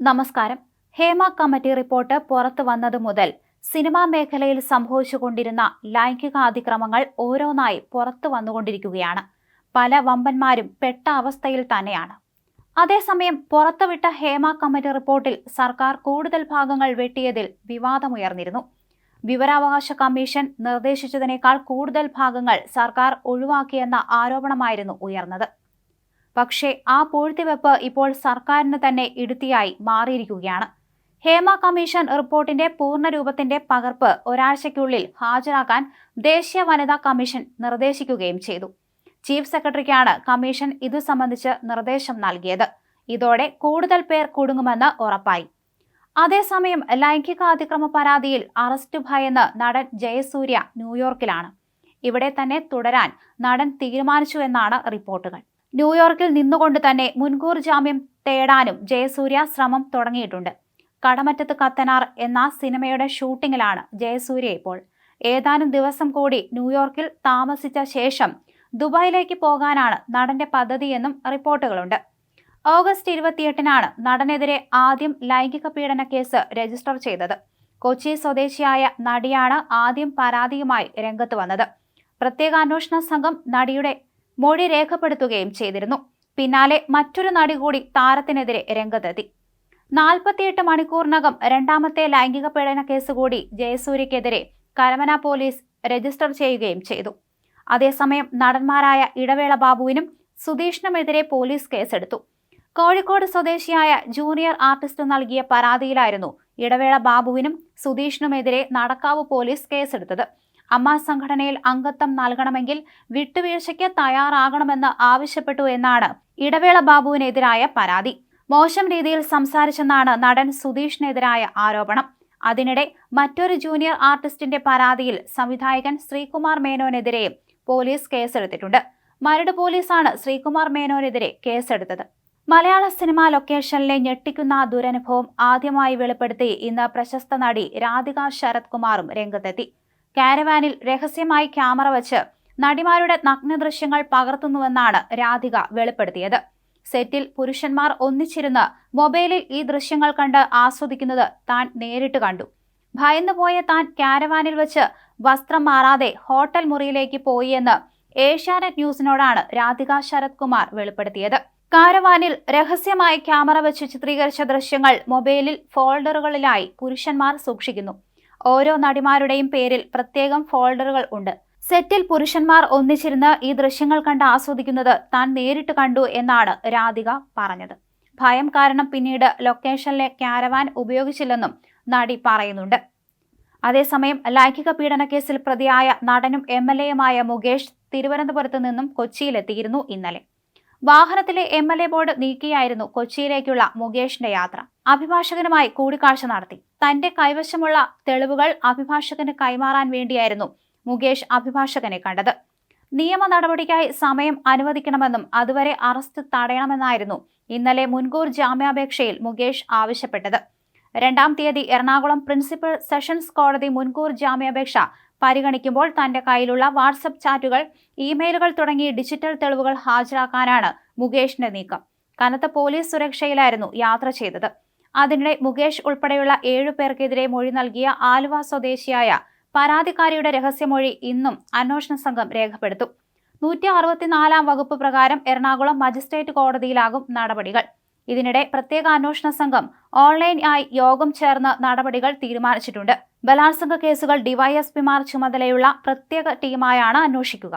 നമസ്കാരം. Hema committee report പുറത്തു വന്നതു മുതൽ സിനിമാ മേഖലയിൽ സംഭവിച്ചുകൊണ്ടിരുന്ന ലൈംഗിക അതിക്രമങ്ങൾ ഓരോന്നായി പുറത്തു വന്നുകൊണ്ടിരിക്കുകയാണ്. പല വമ്പന്മാരും പെട്ട അവസ്ഥയിൽ തന്നെയാണ്. അതേസമയം പുറത്തുവിട്ട ഹേമ കമ്മിറ്റി റിപ്പോർട്ടിൽ സർക്കാർ കൂടുതൽ ഭാഗങ്ങൾ വെട്ടിയതിൽ വിവാദമുയർന്നിരുന്നു. വിവരാവകാശ കമ്മീഷൻ നിർദ്ദേശിച്ചതിനേക്കാൾ കൂടുതൽ ഭാഗങ്ങൾ സർക്കാർ ഒഴിവാക്കിയെന്ന ആരോപണമായിരുന്നു ഉയർന്നത്. പക്ഷേ ആ പൂഴ്ത്തിവെപ്പ് ഇപ്പോൾ സർക്കാരിന് തന്നെ ഇടുത്തിയായി മാറിയിരിക്കുകയാണ്. ഹേമ കമ്മീഷൻ റിപ്പോർട്ടിന്റെ പൂർണ രൂപത്തിന്റെ പകർപ്പ് ഒരാഴ്ചയ്ക്കുള്ളിൽ ഹാജരാക്കാൻ ദേശീയ വനിതാ കമ്മീഷൻ നിർദ്ദേശിക്കുകയും ചെയ്തു. ചീഫ് സെക്രട്ടറിക്കാണ് കമ്മീഷൻ ഇതു സംബന്ധിച്ച് നിർദ്ദേശം നൽകിയത്. ഇതോടെ കൂടുതൽ പേർ കുടുങ്ങുമെന്ന് ഉറപ്പായി. അതേസമയം ലൈംഗിക അതിക്രമ പരാതിയിൽ അറസ്റ്റ് ഭയന്ന് നടൻ ജയസൂര്യ ന്യൂയോർക്കിലാണ്. ഇവിടെ തന്നെ തുടരാൻ നടൻ തീരുമാനിച്ചു എന്നാണ് റിപ്പോർട്ടുകൾ. ന്യൂയോർക്കിൽ നിന്നുകൊണ്ട് തന്നെ മുൻകൂർ ജാമ്യം തേടാനും ജയസൂര്യ ശ്രമം തുടങ്ങിയിട്ടുണ്ട്. കടമറ്റത്ത് കത്തനാർ എന്ന സിനിമയുടെ ഷൂട്ടിങ്ങിലാണ് ജയസൂര്യ ഇപ്പോൾ. ഏതാനും ദിവസം കൂടി ന്യൂയോർക്കിൽ താമസിച്ച ശേഷം ദുബായിലേക്ക് പോകാനാണ് നടന്റെ പദ്ധതിയെന്നും റിപ്പോർട്ടുകളുണ്ട്. ഓഗസ്റ്റ് ഇരുപത്തിയെട്ടിനാണ് നടനെതിരെ ആദ്യം ലൈംഗിക പീഡന കേസ് രജിസ്റ്റർ ചെയ്തത്. കൊച്ചി സ്വദേശിയായ നടിയാണ് ആദ്യം പരാതിയുമായി രംഗത്ത് വന്നത്. പ്രത്യേക അന്വേഷണ സംഘം നടിയുടെ മൊഴി രേഖപ്പെടുത്തുകയും ചെയ്തിരുന്നു. പിന്നാലെ മറ്റൊരു നടി കൂടി താരത്തിനെതിരെ രംഗത്തെത്തി. നാൽപ്പത്തിയെട്ട് മണിക്കൂറിനകം രണ്ടാമത്തെ ലൈംഗിക പീഡന കേസ് കൂടി ജയസൂര്യക്കെതിരെ കരമന പോലീസ് രജിസ്റ്റർ ചെയ്യുകയും ചെയ്തു. അതേസമയം നടന്മാരായ ഇടവേള ബാബുവിനും സുധീഷിനുമെതിരെ പോലീസ് കേസെടുത്തു. കോഴിക്കോട് സ്വദേശിയായ ജൂനിയർ ആർട്ടിസ്റ്റ് നൽകിയ പരാതിയിലായിരുന്നു ഇടവേള ബാബുവിനും സുധീഷിനുമെതിരെ നടക്കാവ് പോലീസ് കേസെടുത്തത്. അമ്മ സംഘടനയിൽ അംഗത്വം നൽകണമെങ്കിൽ വിട്ടുവീഴ്ചയ്ക്ക് തയ്യാറാകണമെന്ന് ആവശ്യപ്പെട്ടു എന്നാണ് ഇടവേള ബാബുവിനെതിരായ പരാതി. മോശം രീതിയിൽ സംസാരിച്ചെന്നാണ് നടൻ സുധീഷിനെതിരായ ആരോപണം. അതിനിടെ മറ്റൊരു ജൂനിയർ ആർട്ടിസ്റ്റിന്റെ പരാതിയിൽ സംവിധായകൻ ശ്രീകുമാർ മേനോനെതിരെയും പോലീസ് കേസെടുത്തിട്ടുണ്ട്. മരട് പോലീസാണ് ശ്രീകുമാർ മേനോനെതിരെ കേസെടുത്തത്. മലയാള സിനിമാ ലൊക്കേഷനിലെ ഞെട്ടിക്കുന്ന ദുരനുഭവം ആദ്യമായി വെളിപ്പെടുത്തി ഇന്ന് പ്രശസ്ത നടി രാധിക ശരത് കുമാറും രംഗത്തെത്തി. കാരവാനിൽ രഹസ്യമായി ക്യാമറ വച്ച് നടിമാരുടെ നഗ്നദൃശ്യങ്ങൾ പകർത്തുന്നുവെന്നാണ് രാധിക വെളിപ്പെടുത്തിയത്. സെറ്റിൽ പുരുഷന്മാർ ഒന്നിച്ചിരുന്ന് മൊബൈലിൽ ഈ ദൃശ്യങ്ങൾ കണ്ട് ആസ്വദിക്കുന്നത് താൻ നേരിട്ട് കണ്ടു. ഭയന്നുപോയ താൻ കാരവാനിൽ വെച്ച് വസ്ത്രം മാറാതെ ഹോട്ടൽ മുറിയിലേക്ക് പോയി എന്ന് ഏഷ്യാനെറ്റ് ന്യൂസിനോടാണ് രാധിക ശരത് കുമാർ വെളിപ്പെടുത്തിയത്. കാരവാനിൽ രഹസ്യമായി ക്യാമറ വെച്ച് ചിത്രീകരിച്ച ദൃശ്യങ്ങൾ മൊബൈലിൽ ഫോൾഡറുകളിലായി പുരുഷന്മാർ സൂക്ഷിക്കുന്നു. ഓരോ നടിമാരുടെയും പേരിൽ പ്രത്യേകം ഫോൾഡറുകൾ ഉണ്ട്. സെറ്റിൽ പുരുഷന്മാർ ഒന്നിച്ചിരുന്ന് ഈ ദൃശ്യങ്ങൾ കണ്ട് ആസ്വദിക്കുന്നത് താൻ നേരിട്ട് കണ്ടു എന്നാണ് രാധിക പറഞ്ഞത്. ഭയം കാരണം പിന്നീട് ലൊക്കേഷനിലെ ക്യാരവാൻ ഉപയോഗിച്ചില്ലെന്നും നടി പറയുന്നുണ്ട്. അതേസമയം ലൈംഗിക പീഡന കേസിൽ പ്രതിയായ നടനും എം എൽ എയുമായ മുകേഷ് തിരുവനന്തപുരത്ത് നിന്നും കൊച്ചിയിലെത്തിയിരുന്നു ഇന്നലെ. വാഹനത്തിലെ എം എൽ എ ബോർഡ് നീക്കിയായിരുന്നു കൊച്ചിയിലേക്കുള്ള മുകേഷിന്റെ യാത്ര. അഭിഭാഷകനുമായി കൂടിക്കാഴ്ച നടത്തി. തന്റെ കൈവശമുള്ള തെളിവുകൾ അഭിഭാഷകന് കൈമാറാൻ വേണ്ടിയായിരുന്നു മുകേഷ് അഭിഭാഷകനെ കണ്ടത്. നിയമ നടപടിക്കായി സമയം അനുവദിക്കണമെന്നും അതുവരെ അറസ്റ്റ് തടയണമെന്നായിരുന്നു ഇന്നലെ മുൻകൂർ ജാമ്യാപേക്ഷയിൽ മുകേഷ് ആവശ്യപ്പെട്ടത്. രണ്ടാം തീയതി എറണാകുളം പ്രിൻസിപ്പൽ സെഷൻസ് കോടതി മുൻകൂർ ജാമ്യാപേക്ഷ പരിഗണിക്കുമ്പോൾ തന്റെ കയ്യിലുള്ള വാട്സപ്പ് ചാറ്റുകൾ ഇമെയിലുകൾ തുടങ്ങി ഡിജിറ്റൽ തെളിവുകൾ ഹാജരാക്കാനാണ് മുകേഷിന്റെ നീക്കം. കനത്ത പോലീസ് സുരക്ഷയിലായിരുന്നു യാത്ര ചെയ്തത്. അതിനിടെ മുകേഷ് ഉൾപ്പെടെയുള്ള ഏഴു പേർക്കെതിരെ മൊഴി നൽകിയ ആലുവ സ്വദേശിയായ പരാതിക്കാരിയുടെ രഹസ്യമൊഴി ഇന്നും അന്വേഷണ സംഘം രേഖപ്പെടുത്തു. നൂറ്റി അറുപത്തിനാലാം വകുപ്പ് പ്രകാരം എറണാകുളം മജിസ്ട്രേറ്റ് കോടതിയിലാകും നടപടികൾ. ഇതിനിടെ പ്രത്യേക അന്വേഷണ സംഘം ഓൺലൈനായി യോഗം ചേർന്ന് നടപടികൾ തീരുമാനിച്ചിട്ടുണ്ട്. ബലാത്സംഗ കേസുകൾ ഡിവൈഎസ്പിമാർ ചുമതലയുള്ള പ്രത്യേക ടീമായാണ് അന്വേഷിക്കുക